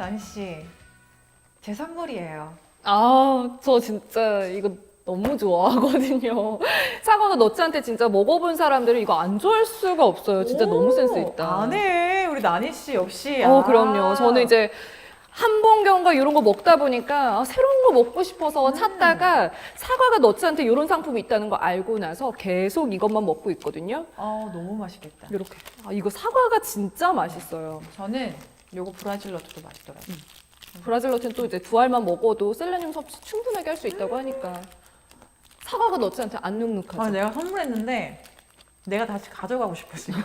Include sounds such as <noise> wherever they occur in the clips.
나니 씨, 제 선물이에요. 아, 저 진짜 이거 너무 좋아하거든요. <laughs> 사과가 너츠한테 진짜 먹어본 사람들은 이거 안 좋아할 수가 없어요. 진짜 너무 센스 있다. 안해 우리 나니 씨 역시. 어, 아. 그럼요. 저는 이제 한봉경과 이런 거 먹다 보니까 아, 새로운 거 먹고 싶어서 음. 찾다가 사과가 너츠한테 이런 상품이 있다는 거 알고 나서 계속 이것만 먹고 있거든요. 어 너무 맛있겠다. 이렇게. 아, 이거 사과가 진짜 맛있어요. 저는 요거 브라질 너트도 맛있더라고요. 브라질 너트는 또 이제 두 알만 먹어도 셀레늄 섭취 충분하게 할 수 있다고 하니까 사과가 너츠한테 안 눅눅하죠. 아, 내가 선물했는데 내가 다시 가져가고 싶어 지금.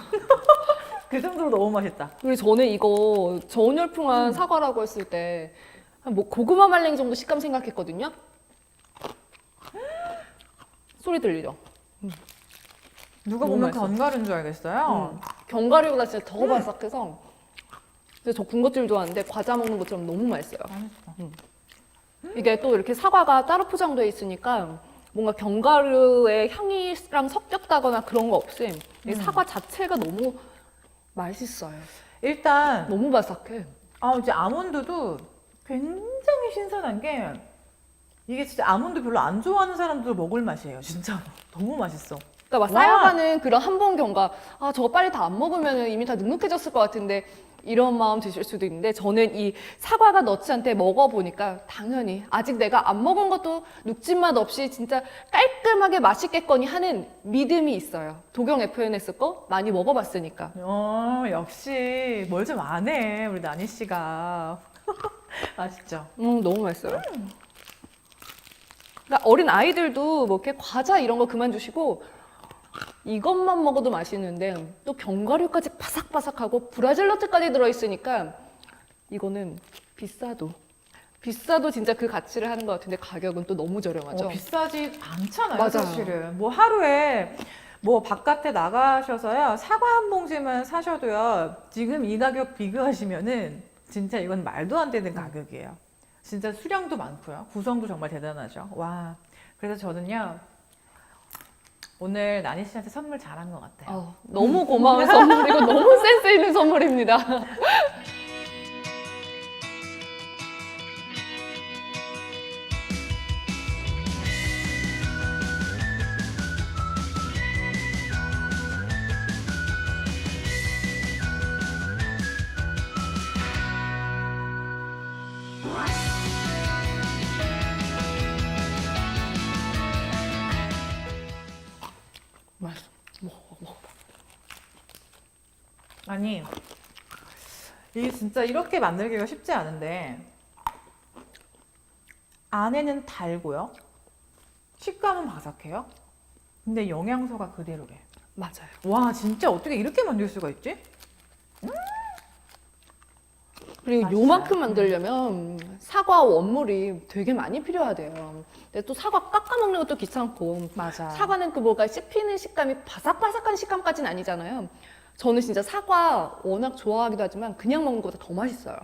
<laughs> 그 정도로 너무 맛있다. 그리고 저는 이거 저온열풍한 사과라고 했을 때, 한뭐 고구마 말랭이 정도 식감 생각했거든요. <gasps> 소리 들리죠? 누가 너무 보면 맛있어. 견과류인 줄 알겠어요. 음. 견과류보다 진짜 더 바삭해서. 근데 저 군것질 좋아하는데 과자 먹는 것처럼 너무 맛있어요. 맛있어. 이게 또 이렇게 사과가 따로 포장되어 있으니까 뭔가 견과류의 향이랑 섞였다거나 그런 거 없이 이 음. 사과 자체가 너무 맛있어요. 일단 너무 바삭해. 아 이제 아몬드도 굉장히 신선한 게 이게 진짜 아몬드 별로 안 좋아하는 사람들 먹을 맛이에요. 진짜 <laughs> 너무 맛있어. 그러니까 막 와. 쌓여가는 그런 한 번 경과 아 저거 빨리 다 안 먹으면 이미 다 눅눅해졌을 것 같은데 이런 마음 드실 수도 있는데 저는 이 사과가 너츠한테 먹어보니까 당연히 아직 내가 안 먹은 것도 눅진 맛 없이 진짜 깔끔하게 맛있겠거니 하는 믿음이 있어요. 도경 FNS 거 많이 먹어봤으니까. 어 역시 뭘좀 아네 우리 나니 씨가 <laughs> 맛있죠. 음 너무 맛있어요. 그러니까 어린 아이들도 뭐 이렇게 과자 이런 거 그만 주시고 이것만 먹어도 맛있는데 또 견과류까지 바삭바삭하고 브라질 너트까지 들어있으니까 이거는 비싸도 비싸도 진짜 그 가치를 하는 것 같은데 가격은 또 너무 저렴하죠. 어, 비싸지 않잖아요 맞아요. 사실은. 뭐 하루에 뭐 바깥에 나가셔서요 사과 한 봉지만 사셔도요 지금 이 가격 비교하시면은 진짜 이건 말도 안 되는 가격이에요. 진짜 수량도 많고요 구성도 정말 대단하죠. 와 그래서 저는요 오늘 나니 씨한테 선물 잘한 것 같아요. 어, 너무 고마운 선물이고 너무 센스 있는 선물입니다. <laughs> 아니 이게 진짜 이렇게 만들기가 쉽지 않은데 안에는 달고요 식감은 바삭해요 근데 영양소가 그대로래 맞아요. 와 진짜 어떻게 이렇게 만들 수가 있지? 그리고 맛있어요. 요만큼 만들려면 사과 원물이 되게 많이 필요하대요. 근데 또 사과 깎아 먹는 것도 귀찮고 맞아 사과는 그 뭐가 씹히는 식감이 바삭바삭한 식감까지는 아니잖아요. 저는 진짜 사과 워낙 좋아하기도 하지만 그냥 먹는 것보다 더 맛있어요.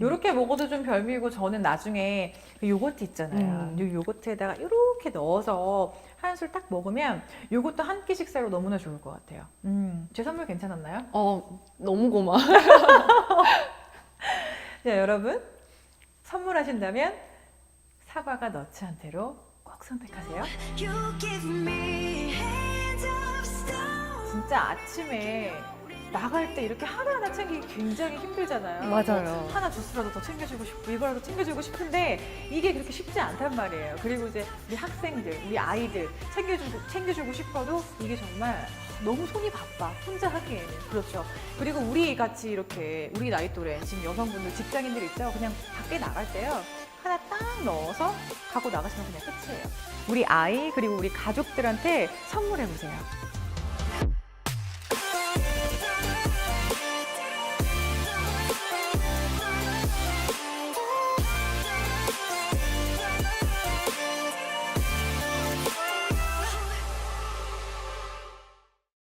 이렇게 먹어도 좀 별미고 저는 나중에 그 요거트 있잖아요 음. 이 요거트에다가 이렇게 넣어서 한 술 딱 먹으면 요것도 한 끼 식사로 너무나 좋을 것 같아요 음, 제 선물 괜찮았나요? 어, 너무 고마워. <laughs> 자, 여러분 선물하신다면 사과가 너츠한테로 꼭 선택하세요. You give me. 진짜 아침에 나갈 때 이렇게 하나하나 챙기기 굉장히 힘들잖아요. 맞아요. 뭐 하나 주스라도 더 챙겨주고 싶고 이거라도 챙겨주고 싶은데 이게 그렇게 쉽지 않단 말이에요. 그리고 이제 우리 학생들, 우리 아이들 챙겨주고 챙겨주고 싶어도 이게 정말 너무 손이 바빠 혼자 하기에는 그렇죠. 그리고 우리 같이 이렇게 우리 나이 또래 지금 여성분들 직장인들 있죠. 그냥 밖에 나갈 때요. 하나 딱 넣어서 갖고 나가시면 그냥 끝이에요. 우리 아이 그리고 우리 가족들한테 선물해 보세요.